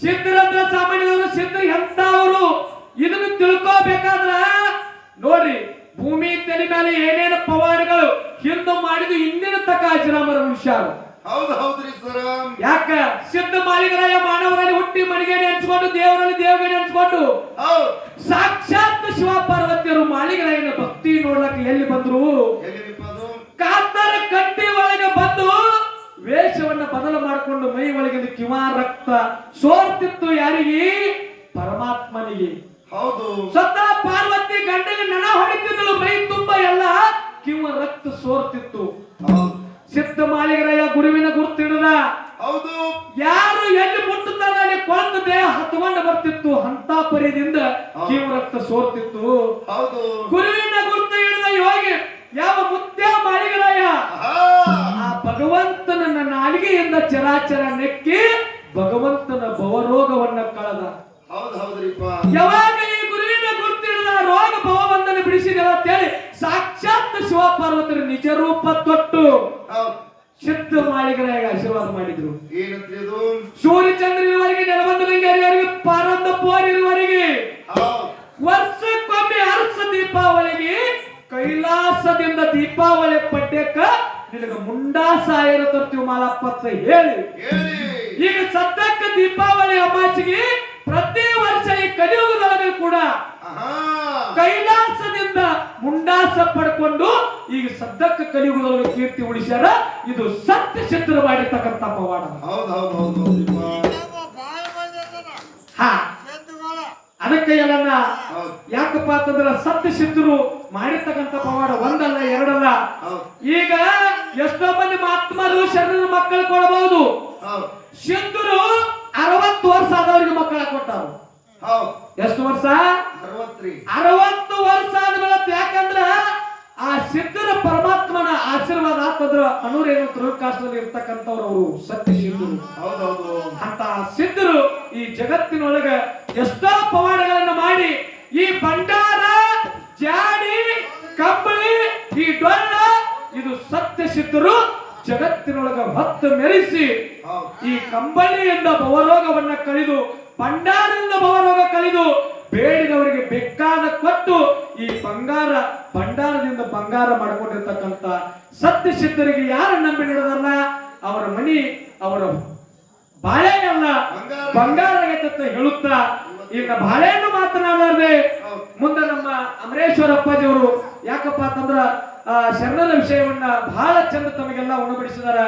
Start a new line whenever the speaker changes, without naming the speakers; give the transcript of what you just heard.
ಸಿದ್ಧರಂದ್ರ ಸಾಮಾನ್ಯದವರು ಸಿದ್ಧ ಎಂತವರು ಇದನ್ನು ತಿಳ್ಕೋಬೇಕಾದ್ರ ನೋಡ್ರಿ ಭೂಮಿ ತಲೆ ಮೇಲೆ ಏನೇನು ಪವಾಡಗಳು ಹಿಂದೆ ಮಾಡಿದ ಹಿಂದಿನ ತಕ ಅಜರಾಮರ ಮನುಷ್ಯರು
ಹೌದು ಹೌದ್ರಿ ಸರ.
ಯಾಕ? ಸಿದ್ಧ ಮಾಲಿಗರಾಯ ಮಾನವರಲ್ಲಿ ಹುಟ್ಟಿ ಮಣಿಗೆ ನೆನ್ಸ್ಕೊಂಡು ದೇವರಲ್ಲಿ ದೇವಗೆ ನೆನ್ಸ್ಕೊಂಡು
ಹೌದ್.
ಸಾಕ್ಷಾತ್ ಶಿವ ಪಾರ್ವತಿಯರು ಮಾಲಿಗರಾಯನ ಭಕ್ತಿ ನೋಡ್ಲಕ್ಕೆ ಎಲ್ಲಿ ಬಂದ್ರು? ಕಿವ ರಕ್ತ ಸೋರ್ತಿತ್ತು ಯಾರಿಗೆ? ಪರಮಾತ್ಮನಿಗೆ.
ಹೌದು.
ಸತ್ತ ಪಾರ್ವತಿ ಗಂಡಗೆ ನನ ಹೊಡಿತಿದ್ದಳು ಮೈ ತುಂಬ ಎಲ್ಲ ಕಿವ ರಕ್ತ ಸೋರ್ತಿತ್ತು. ಸಿದ್ಧ ಮಾಲಿಗರಾಯ ಗುರುವಿನ ಗುರುತಿಡದ.
ಹೌದು.
ಯಾರು ಎಲ್ಲಿ ಮುಟ್ಟುತ್ತಾರ ಅಲ್ಲಿ ಕೊಂದ ದೇಹ ಹತ್ಕೊಂಡು ಬರ್ತಿತ್ತು. ಅಂತ ಪರಿದಿಂದ ಕಿವ ರಕ್ತ ಸೋರ್ತಿತ್ತು.
ಹೌದು.
ಗುರುವಿನ ಗುರುತು ಹಿಡಿದ ಯೋಗಿ ಯಾವ. ಆ ಭಗವಂತನ ನಾಲಿಗೆಯಿಂದ ಚರಾಚರ ನೆಕ್ಕಿ ಭಗವಂತನ ಭವರೋಗವನ್ನ ಕಳೆದ.
ಹೌದು ಹೌದ್ರಿಪ್ಪ.
ಯಾವಾಗ ಈ ಗುರುವಿನ ಗುರುತಿಡಿದ ರೋಗ ಭವವಂದನೆ ಬಿಡಿಸಿದೆಲ್ಲ ಅಂತೇಳಿ ಸಾಕ್ಷಾತ್ ಶಿವಪಾರ್ವತರ ನಿಜ ರೂಪ ತೊಟ್ಟು ಸಿದ್ಧ ಮಾಳಿಗರಾಗ ಆಶೀರ್ವಾದ ಮಾಡಿದ್ರು.
ಏನಂತ್ರಿ ಅದು
ಸೂರ್ಯಚಂದ್ರನವರೆಗೆ ನೆಲಬಂದು ಲಿಂಗರಿಯವರೆಗೆ ಪಾರಂದ ಪೋರ್
ಇರುವವರೆಗೆ
ವರ್ಷಕ್ಕೊಮ್ಮೆ ಅರಸ ದೀಪಾವಳಿಗೆ ಕೈಲಾಸದಿಂದ ದೀಪಾವಳಿ ಪಡ್ಯಕ್ಕ ನಿನಗ ಮುಂಡಾಸ ಸಾಯರ ತರ್ತೀವಿ ಮಾಲಪ್ಪತ್ರ ಹೇಳಿ.
ಹೇಳಿ.
ಈಗ ಸದ್ಯಕ್ಕ ದೀಪಾವಳಿ ಅಮಾಚಿಗೆ ಪ್ರತಿ ವರ್ಷ ಈ ಕಲಿಯುಗದೊಳಗೆ ಕೂಡ ಕೈಲಾಸದಿಂದ ಮುಂಡಾಸ ಪಡ್ಕೊಂಡು ಈಗ ಸದ್ಯಕ್ಕ ಕಲಿಯುಗದೊಳಗೆ ಕೀರ್ತಿ ಉಳಿಸ್ಯಾರ. ಇದು ಸತ್ಯ ಸಿದ್ಧರು ಮಾಡಿರ್ತಕ್ಕಂಥ ಪವಾಡ.
ಹೌದ್ ಹೌದ್ ಹೌದ್ ಹೌದ್ರಿಪ್ಪ
ಹಾ. ಅದಕ್ಕೆ
ಏನನ್ನ
ಯಾಕಪ್ಪ ಅಂತಂದ್ರ ಸತ್ಯ ಸಿದ್ಧರು ಮಾಡಿರ್ತಕ್ಕಂಥ ಪವಾಡ ಒಂದಲ್ಲ ಎರಡಲ್ಲ.
ಹೌದ್.
ಈಗ ಎಷ್ಟೋ ಮಂದಿ ಮಹಾತ್ಮರು ಶರಣರ ಮಕ್ಕಳು ಕೊಡಬಹುದು
ಹೌದ್.
ಸಿದ್ಧರು ಅರವತ್ತು ವರ್ಷ ಆದವರಿಗೆ ಮಕ್ಕಳ ಕೊಟ್ಟರು. ಎಷ್ಟು ವರ್ಷ? ಅರವತ್ತು ವರ್ಷ ಆದ್ಮೇಲೆ ಯಾಕಂದ್ರ ಆ ಸಿದ್ಧರ ಪರಮಾತ್ಮನ ಆಶೀರ್ವಾದ ಹಾಕದ್ರ ಅನೂರ್ ಏನು ಧ್ರುವಕಾಶದಲ್ಲಿ ಇರ್ತಕ್ಕಂಥವ್ರು ಅವರು ಸತ್ಯ ಸಿದ್ಧರು
ಹೌದೌದು. ಹೌದು
ಅಂತ ಸಿದ್ಧರು ಈ ಜಗತ್ತಿನೊಳಗೆ ಎಷ್ಟೋ ಪವಾಡಗಳನ್ನ ಮಾಡಿ ಈ ಭಂಡಾರ ಇದು ಸತ್ಯ ಸಿದ್ಧರು ಜಗತ್ತಿನೊಳಗ ಹೊತ್ತು ಮೆರೆಸಿ ಈ ಕಂಬಳಿಯಿಂದ ಭವರೋಗವನ್ನ ಕಳೆದು ಭಂಡಾರದಿಂದ ಭವರೋಗ ಕಳೆದು ಬೇಡಿದವರಿಗೆ ಬೇಕಾದ ಕೊಟ್ಟು ಈ ಬಂಗಾರ ಭಂಡಾರದಿಂದ ಬಂಗಾರ ಮಾಡಿಕೊಂಡಿರ್ತಕ್ಕಂಥ ಸತ್ಯ ಸಿದ್ಧರಿಗೆ ಯಾರು ನಂಬಿ ನಡೆದಲ್ಲ ಅವರ ಮನಿ ಅವರ ಬಾಳೆ ಅಲ್ಲ
ಬಂಗಾರ.
ಅಂತ ಹೇಳುತ್ತಾ? ಈಗ ಬಾಳೆಯನ್ನು ಮಾತನಾಡಲಾರದೆ. ಮುಂದೆ ನಮ್ಮ ಅಮರೇಶ್ವರ ಅಪ್ಪಾಜಿ ಅವರು ಯಾಕಪ್ಪ ಅಂತಂದ್ರ ಶರಣರ ವಿಷಯವನ್ನ ಬಹಳ ಚಂದ ತಮಗೆಲ್ಲ ಉಣಬಡಿಸಿದಾರ